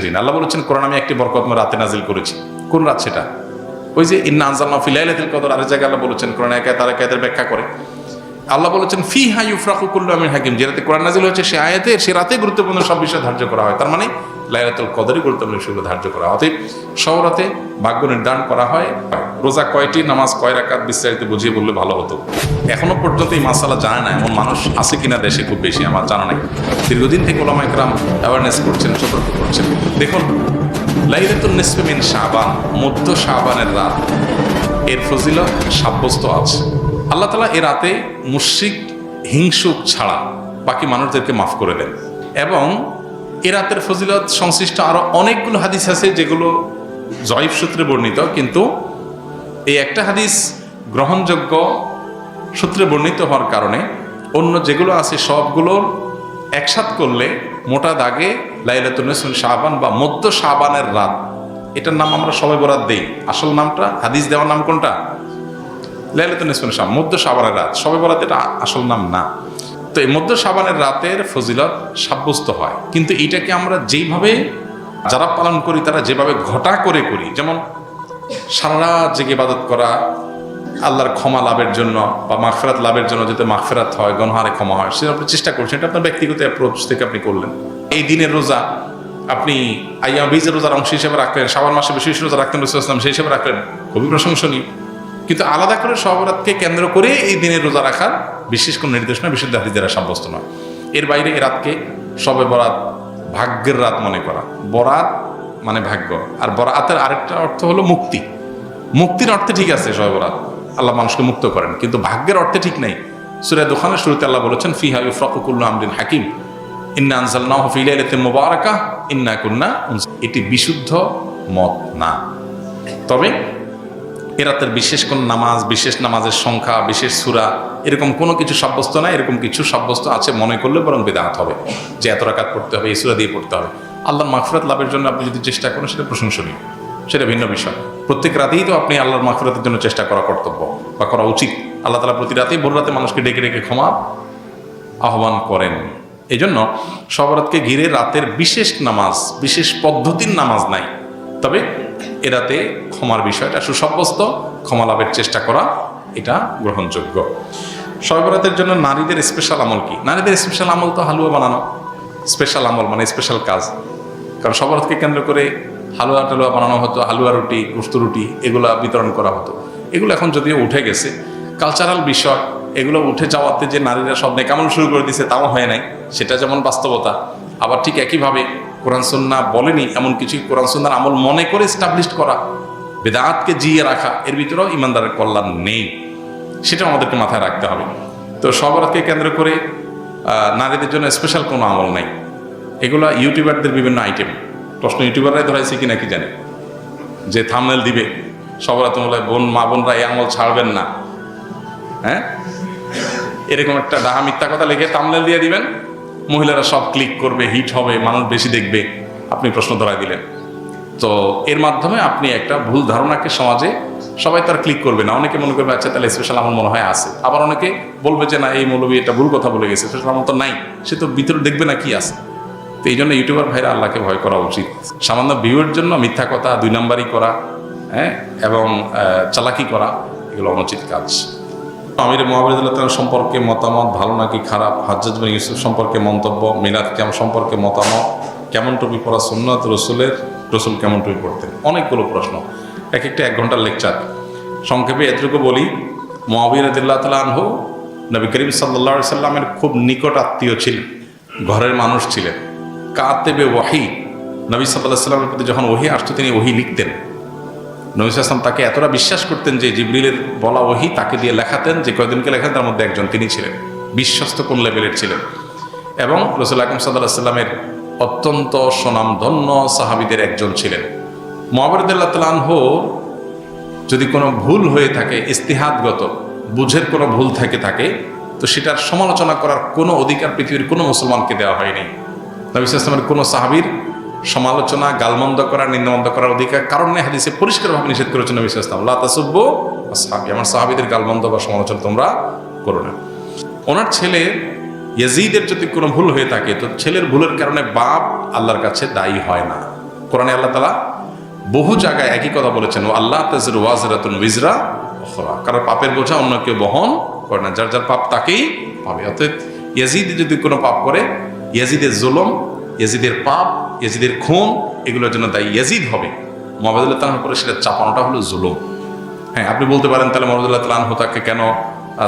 দিন আল্লাহ বলেছেন, কোরআন আমি একটি বরকতময় রাতে নাজিল করেছি। কোন রাত সেটা? ওই যে, ইন্না আনজাল্লাহ ফিলাইলাতুল কদর। আরেক জায়গায় আল্লাহ বলেছেন, কোরআন একা তার একাদের ব্যাখ্যা করে। আল্লাহ বলেছেন ফি হাই ইউফরাকু কুল্লু আমিন হাকিম। যে রাতে কোরআন নাজিল হয়েছে, সে আয়াতে, সে রাতে গুরুত্বপূর্ণ সব বিষয় ধার্য করা হয়। তার মানে লাইলাতুল কদরই গুরুত্বপূর্ণ বিষয়গুলো ধার্য করা অতএব সব রাতে ভাগ্য নির্ধারণ করা হয়, রোজা কয়টি, নামাজ কয় রাকাত বিস্তারিত বুঝিয়ে বললে ভালো হতো। এখনও পর্যন্ত এই মাসালা জানে না, এমন মানুষ আছে কিনা দেশে খুব বেশি আমার জানা নাই। দীর্ঘদিন থেকে ওলামা একরাম অ্যাওয়ারনেস করছেন, সতর্ক করছেন। দেখুন লাইলাতুল নিসফে মিন শাবান, মধ্য শাবানের রাত। এর ফজিলত সাব্যস্ত আছে। আল্লাহ তালা এ রাতে মুশরিক হিংসুক ছাড়া বাকি মানুষদেরকে মাফ করে দেন। এবং এ রাতের ফজিলত সংশ্লিষ্ট আরও অনেকগুলো হাদিস আছে যেগুলো জয়ীফ সূত্রে বর্ণিত, কিন্তু এই একটা হাদিস গ্রহণযোগ্য সূত্রে বর্ণিত হওয়ার কারণে অন্য যেগুলো আছে সবগুলোর একসাথ করলে মোটা দাগে লাইলাতুল শাহবান বা মধ্য শাহবানের রাত। এটার নাম আমরা সবাই বরাদ দেই। আসল নামটা, হাদিস দেওয়ার নাম কোনটা? লাইলাতুল শাহ মধ্য শাহবানের রাত। সবাই বরাদ এটা আসল নাম না। তো এই মধ্য সাবানের রাতের ফজিলত সাব্যস্ত হয়। কিন্তু এইটাকে আমরা যেইভাবে যারা পালন করি, তারা যেভাবে ঘটা করে করি, যেমন সারা রাত জেগে ইবাদত করা, আল্লাহর ক্ষমা লাভের জন্য বা মাগফেরাত লাভের জন্য যাতে মাগফেরাত হয়, গণহারে ক্ষমা হয়, সেটা আপনি চেষ্টা করছেন এটা আপনার ব্যক্তিগত অ্যাপ্রোচ থেকে আপনি করলেন। এই দিনের রোজা, আপনি আইয়া বীজের রোজার অংশ হিসেবে রাখলেন সাবান মাসে বিশেষ বেশি রোজা রাখতেন রসুলাম সেই হিসেবে রাখলেন। খুবই প্রশংসনীয়। কিন্তু আলাদা করে সবরাতকে কেন্দ্র করে এই দিনের রোজা রাখার বিশেষ কোনো নির্দেশনা বিশুদ্ধ হাদিসেরা সাব্যস্ত নয়। এর বাইরে এ রাতকে সবে বরাত, ভাগ্যের রাত মনে করা। বরাত মানে ভাগ্য। আর বরাতের আরেকটা অর্থ হলো মুক্তি। মুক্তির অর্থে ঠিক আছে সবে বরাত। আল্লাহ মানুষকে মুক্ত করেন, কিন্তু ভাগ্যের অর্থে ঠিক নেই। সুরে দোকানের শুরুতে আল্লাহ বলেছেন, ফিহা ইফরাকুল্লাহ আমদিন হাকিম। ইন্না আনসালনাহ ফি লাইলাতিন মুবারাকা ইন্না কুন্না এটি বিশুদ্ধ মত না। তবে এ রাতের বিশেষ কোন নামাজ, বিশেষ নামাজের সংখ্যা, বিশেষ সুরা, এরকম কোনো কিছু সাব্যস্ত না এরকম কিছু সাব্যস্ত আছে মনে করলে বরং বেদাত হবে। যে এত রাকাত পড়তে হবে, এই সুরা দিয়ে পড়তে হবে। আল্লাহর মাগফিরাত লাভের জন্য আপনি যদি চেষ্টা করেন, সেটা প্রশংসনীয়। সেটা ভিন্ন বিষয়। প্রত্যেক রাতেই তো আপনি আল্লাহর মাগফিরাতের জন্য চেষ্টা করা কর্তব্য বা করা উচিত। আল্লাহ তালা প্রতি রাতেই ভোর রাতে মানুষকে ডেকে ডেকে ক্ষমা আহ্বান করেন। এই জন্য সবরাতকে ঘিরে রাতের বিশেষ নামাজ, বিশেষ পদ্ধতির নামাজ নাই। তবে এ রাতে ক্ষমার বিষয়টা, সুসাব্যস্ত ক্ষমা লাভের চেষ্টা করা, এটা গ্রহণযোগ্য। সবরাতের জন্য নারীদের স্পেশাল আমল কি? নারীদের স্পেশাল আমল তো হালুয়া বানানো। স্পেশাল আমল মানে স্পেশাল কাজ। কারণ সবরাতকে কেন্দ্র করে হালুয়া টালুয়া বানানো হতো, হালুয়া রুটি, গোস্ত রুটি, এগুলো বিতরণ করা হতো। এগুলো এখন যদিও উঠে গেছে কালচারাল বিষয়, এগুলো উঠে যাওয়াতে যে নারীরা সব নেকামল শুরু করে দিছে তাও হয় নাই। সেটা যেমন বাস্তবতা, আবার ঠিক একইভাবে কোরআন সন্না বলেনি, এমন কিছু কোরআন সন্ন্যার আমল মনে করে স্টাবলিশ করা। বেদাতকে জিয়ে রাখা, এর ভিতরেও ইমানদারের কল্যাণ নেই। সেটা আমাদেরকে মাথায় রাখতে হবে। তো সবরাতকে কেন্দ্র করে নারীদের জন্য স্পেশাল কোনো আমল নাই। এগুলো ইউটিউবারদের বিভিন্ন আইটেম প্রশ্ন ইউটিউবাররাই ধরাইছে কি নাকি জানে? যে থামনেল দিবে, সবরাত বলে, বোন, মা, বোনরা এই আমল ছাড়বেন না। হ্যাঁ? এরকম একটা ডাহা মিথ্যা কথা লিখে তামনেল দিয়ে দিবেন। মহিলারা সব ক্লিক করবে হিট হবে, মানুষ বেশি দেখবে। আপনি প্রশ্ন ধরাই দিলেন। তো এর মাধ্যমে আপনি একটা ভুল ধারণাকে সমাজে সবাই তার ক্লিক করবে না। অনেকে মনে করবে আচ্ছা তাহলে স্পেশাল আমার মনে হয় আছে। আবার অনেকে বলবে যে, না, এই মৌলবী এটা ভুল কথা বলে গেছে। স্পেশাল আমল তো নাই। সে তো ভিতরে দেখবে না কি আছে। তো এই জন্য ইউটিউবার ভাইরা আল্লাহকে ভয় করা উচিত। সামান্য ভিউয়ের জন্য মিথ্যা কথা, দুই নাম্বারই করা হ্যাঁ এবং চালাকি করা, এগুলো অনুচিত কাজ। আমির মোহাম্মদুল্লাহ সম্পর্কে মতামত, ভালো নাকি খারাপ? হাজ্জাজ বিন ইউসুফ সম্পর্কে মন্তব্য, মিলাদ ক্যাম সম্পর্কে মতামত, কেমন টুপি পড়া সুন্নত রসুলের, রসুল কেমন টুপি পড়তেন? অনেকগুলো প্রশ্ন। এক একটা এক ঘণ্টার লেকচার। সংক্ষেপে এতটুকু বলি মহাবিরাদিল্লাহ তালা আনহু নবী করিম সাল্লা সাল্লামের খুব নিকট আত্মীয় ছিলেন, ঘরের মানুষ ছিলেন। কাতেবে ওয়াহি, নবী সাল্লাহ সাল্লামের প্রতি যখন ওহি আসতো তিনি ওহি লিখতেন। নবী আসলাম তাকে এতটা বিশ্বাস করতেন যে জিবরিলের বলা ওহি তাকে দিয়ে লেখাতেন যে কয়দিনকে লেখাতেন তার মধ্যে একজন তিনি ছিলেন, বিশ্বস্ত কোন লেভেলের ছিলেন। এবং রসুল আকরম সাল্লাহ সাল্লামের অত্যন্ত সুনামধন্য সাহাবিদের একজন ছিলেন। মহাবরদুল্লাহ তালাহ যদি কোনো ভুল হয়ে থাকে, ইস্তিহাদগত, বুঝের কোনো ভুল থেকে থাকে তো সেটার সমালোচনা করার কোনো অধিকার পৃথিবীর কোনো মুসলমানকে দেওয়া হয়নি। নবী ইসলামের কোনো সাহাবির সমালোচনা, গালমন্দ করা, নিন্দমন্দ করার অধিকার কারণ নেই, হাদিসে পরিষ্কারভাবে নিষেধ করেছেন নবী ইসলাম আল্লাহ তাসব্য সাহাবি আমার সাহাবিদের গালমন্দ বা সমালোচনা তোমরা করো না। ওনার ছেলে ইয়াজিদের যদি কোনো ভুল হয়ে থাকে, তো ছেলের ভুলের কারণে বাপ আল্লাহর কাছে দায়ী হয় না। কোরআনে আল্লাহ তালা বহু জায়গায় একই কথা বলেছেন ও আল্লাহ তাজর ওয়াজরাতুন উইজরা উখরা। কারণ পাপের বোঝা অন্য কেউ বহন করে না, যার যার পাপ তাকেই পাবে। অর্থাৎ ইয়াজিদ যদি কোনো পাপ করে, ইয়াজিদের জুলম ইয়াজিদের পাপ, ইয়াজিদের খুন, এগুলোর জন্য দায়ী ইয়াজিদ হবে। মোহাম্মদুল্লাহ তালার পরে সেটা চাপানোটা হলো জুলুম। হ্যাঁ আপনি বলতে পারেন তাহলে মোহাম্মদুল্লাহ তালান তাকে কেন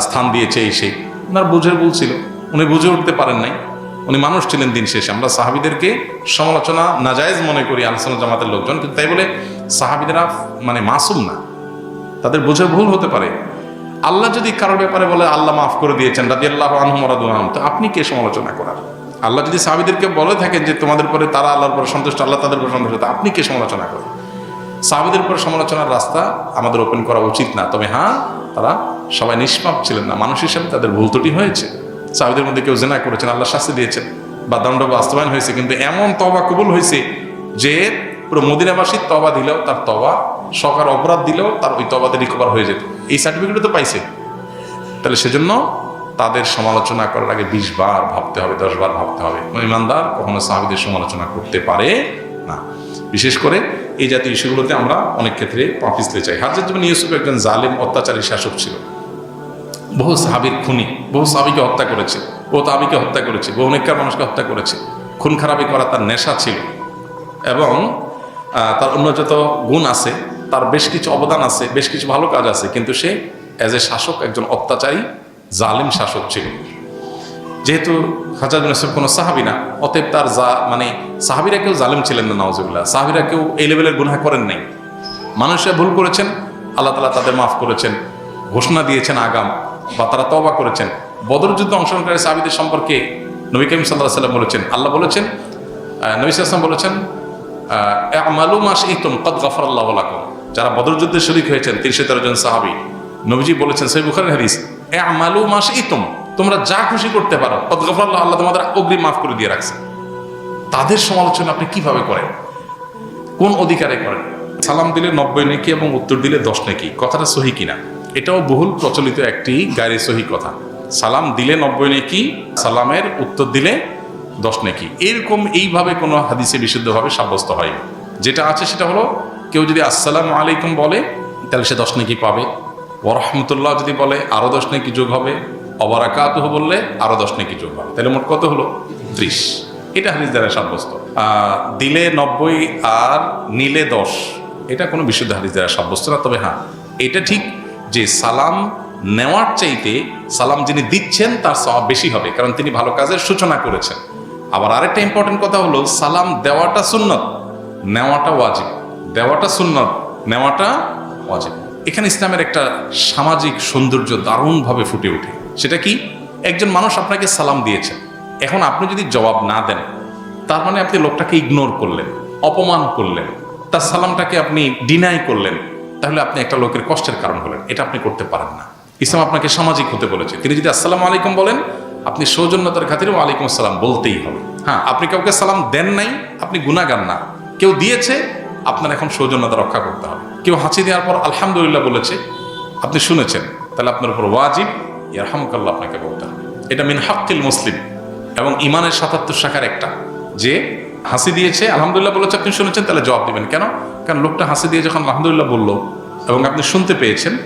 স্থান দিয়েছে এই সেই? ওনার বুঝে বলছিল উনি বুঝে উঠতে পারেন নাই। উনি মানুষ ছিলেন দিন শেষে। আমরা সাহাবিদেরকে সমালোচনা নাজায়েজ মনে করি আলোচনা জামাতের লোকজন। কিন্তু তাই বলে সাহাবিদেরা মানে মাসুম না। তাদের বুঝে ভুল হতে পারে। আল্লাহ যদি কারোর ব্যাপারে বলে, আল্লাহ মাফ করে দিয়েছেন রাজি আল্লাহ আনহমরাদুহাম তো আপনি কে সমালোচনা করার? আল্লাহ যদি সাহাবিদেরকে বলে থাকেন যে তোমাদের পরে তারা আল্লাহর পরে সন্তুষ্ট, আল্লাহ তাদের পরে সন্তুষ্ট আপনি কে সমালোচনা করেন সাহাবিদের পরে সমালোচনার রাস্তা আমাদের ওপেন করা উচিত না। তবে হ্যাঁ তারা সবাই নিষ্পাপ ছিলেন না। মানুষ হিসেবে তাদের ভুল ত্রুটি হয়েছে। সাহাবিদের মধ্যে কেউ জেনা করেছেন, আল্লাহ শাস্তি দিয়েছেন বা দণ্ড বাস্তবায়ন হয়েছে, কিন্তু এমন তবা কবুল হয়েছে যে পুরো মদিনাবাসীর তবা দিলেও তার তবা সকার অপরাধ দিলেও তার ওই তবাতে রিকভার হয়ে যেত। এই সার্টিফিকেটও তো পাইছে। তাহলে সেজন্য তাদের সমালোচনা করার আগে বিশ বার ভাবতে হবে, দশ বার ভাবতে হবে। ইমানদার কখনো সাহাবিদের সমালোচনা করতে পারে না। বিশেষ করে এই জাতীয় ইস্যুগুলোতে আমরা অনেক ক্ষেত্রে পা পিছলে চাই। হাজরত জীবন ইউসুফ একজন জালিম, অত্যাচারী শাসক ছিল। বহু সাহাবির খুনি, বহু সাহাবিকে হত্যা করেছে, বহু তাবিকে হত্যা করেছে, বহু অনেককার মানুষকে হত্যা করেছে। খুন খারাপি করা তার নেশা ছিল। এবং তার অন্য যত গুণ আছে, তার বেশ কিছু অবদান আছে, বেশ কিছু ভালো কাজ আছে, কিন্তু সে অ্যাজ এ শাসক, একজন অত্যাচারী জালিম শাসক ছিল যেহেতু হাজার ইউসুফ কোনো সাহাবি না, অতএব তার যা মানে সাহাবিরা কেউ জালিম ছিলেন না নওয়াজুল্লাহ সাহাবিরা কেউ এই লেভেলের গুনাহ করেন নাই। মানুষরা ভুল করেছেন, আল্লাহ তালা তাদের মাফ করেছেন, ঘোষণা দিয়েছেন আগাম, বা তারা তবা করেছেন। বদর যুদ্ধে অংশগ্রহণকারী সাহাবিদের সম্পর্কে নবী করিম সাল্লাহ সাল্লাম বলেছেন, আল্লাহ বলেছেন নবী সাল্লাম বলেছেন মালুম মাস ইতুম কদ গফর আল্লাহ যারা বদর যুদ্ধে শরিক হয়েছেন, তিনশো তেরো জন সাহাবি। নবীজি বলেছেন সেই বুখারের হাদিস এ মাস ইতুম তোমরা যা খুশি করতে পারো। আল্লাহ তোমাদের অগ্রিম মাফ করে দিয়ে রাখছে। তাদের সমালোচনা আপনি কীভাবে করেন? কোন অধিকারে করেন? সালাম দিলে নব্বই নেকি এবং উত্তর দিলে দশ নেকি, কথাটা সহি কিনা? এটাও বহুল প্রচলিত একটি গাড়ি সহি কথা। সালাম দিলে নব্বই নেকি, সালামের উত্তর দিলে দশ নেকি। এরকম এইভাবে কোনো হাদিসে বিশুদ্ধভাবে সাব্যস্ত হয়নি। যেটা আছে সেটা হলো, কেউ যদি আসসালামু আলাইকুম বলে, তাহলে সে দশ নেকি পাবে। ওরহমতুল্লাহ যদি বলে আরও দশ নেকি যোগ হবে। অবরাকাতহ বললে আরও দশ নেকি যোগ হবে। তাহলে মোট কত হলো? ত্রিশ। এটা হাদিস দ্বারা সাব্যস্ত। দিলে নব্বই আর নিলে দশ। এটা কোনো বিশুদ্ধ হাদিস দ্বারা সাব্যস্ত না, তবে হ্যাঁ এটা ঠিক যে সালাম নেওয়ার চাইতে সালাম যিনি দিচ্ছেন, তার সওয়াব বেশি হবে, কারণ তিনি ভালো কাজের সূচনা করেছেন। আবার আরেকটা ইম্পর্টেন্ট কথা হলো, সালাম দেওয়াটা সুন্নত, নেওয়াটা ওয়াজিব। দেওয়াটা সুন্নত, নেওয়াটা ওয়াজিব। এখানে ইসলামের একটা সামাজিক সৌন্দর্য দারুণভাবে ফুটে ওঠে। সেটা কি? একজন মানুষ আপনাকে সালাম দিয়েছেন এখন আপনি যদি জবাব না দেন, তার মানে আপনি লোকটাকে ইগনোর করলেন, অপমান করলেন, তার সালামটাকে আপনি ডিনাই করলেন, তাহলে আপনি একটা লোকের কষ্টের কারণ হলেন। এটা আপনি করতে পারেন না। ইসলাম আপনাকে সামাজিক হতে বলেছে। তিনি যদি আসসালামু আলাইকুম বলেন, আপনি সৌজন্যতার খাতিরে আলাইকুম আসসালাম বলতেই হবে। হ্যাঁ আপনি কাউকে সালাম দেন নাই, আপনি গুণাগান না। কেউ দিয়েছে, আপনার এখন সৌজন্যতা রক্ষা করতে হবে। কেউ হাঁচি দেওয়ার পর আলহামদুলিল্লাহ বলেছে, আপনি শুনেছেন, তাহলে আপনার উপর ওয়াজিব, ইয়ারহামকাল্লাহ আপনাকে বলতে হবে। এটা মিন হাক্কিল মুসলিম এবং ইমানের সাতাত্তর শাখার একটা। যে হাসি দিয়েছে, আলহামদুলিল্লাহ বলেছে, আপনি শুনেছেন, তাহলে জবাব দেবেন। কেন? কারণ লোকটা হাসি দিয়ে যখন আলহামদুলিল্লাহ বলল এবং আপনি শুনতে পেয়েছেন,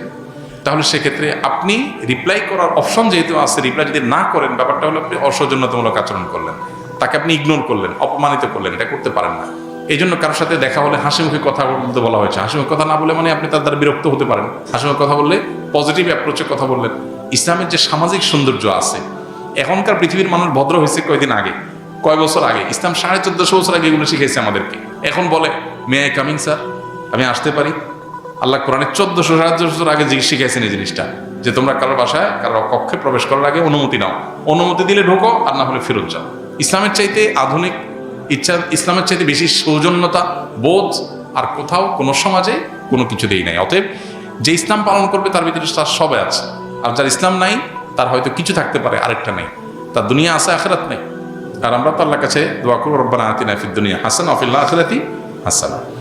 তাহলে সেক্ষেত্রে আপনি রিপ্লাই করার অপশন যেহেতু আছে রিপ্লাই যদি না করেন, ব্যাপারটা হলো আপনি অসৌজন্যতামূলক আচরণ করলেন। তাকে আপনি ইগনোর করলেন, অপমানিত করলেন, এটা করতে পারেন না। এই জন্য কারোর সাথে দেখা হলে হাসি মুখে কথা বলতে বলা হয়েছে। হাসি মুখে কথা না বলে মানে আপনি তার দ্বারা বিরক্ত হতে পারেন। হাসি মুখে কথা বললে পজিটিভ অ্যাপ্রোচে কথা বললেন। ইসলামের যে সামাজিক সৌন্দর্য আছে, এখনকার পৃথিবীর মানুষ ভদ্র হয়েছে কয়দিন আগে? কয় বছর আগে? ইসলাম সাড়ে চোদ্দশো বছর আগে এগুলো শিখেছে আমাদেরকে। এখন বলে মে আই কামিং স্যার আমি আসতে পারি। আল্লাহ কোরআনের চোদ্দশো সাড়ে বছর আগে শিখেছেন এই জিনিসটা, যে তোমরা কারোর বাসায়, কারোর কক্ষে প্রবেশ করার আগে অনুমতি নাও। অনুমতি দিলে ঢোকো, আর না হলে ফেরত যাও। ইসলামের চাইতে আধুনিক ইচ্ছা, ইসলামের চাইতে বেশি সৌজন্যতা, বোধ আর কোথাও কোনো সমাজে কোনো কিছুতেই নাই। অতএব যে ইসলাম পালন করবে তার ভিতরে তার সবাই আছে। আর যার ইসলাম নাই, তার হয়তো কিছু থাকতে পারে, আরেকটা নেই। তার দুনিয়া আছে, আখেরাত নেই। আর আমরা তো আল্লাহ কাছে দোয়া করব, রব্বানা আতিনা ফিদ দুনিয়া হাসান অফিল্লা আখেরাতি হাসানা।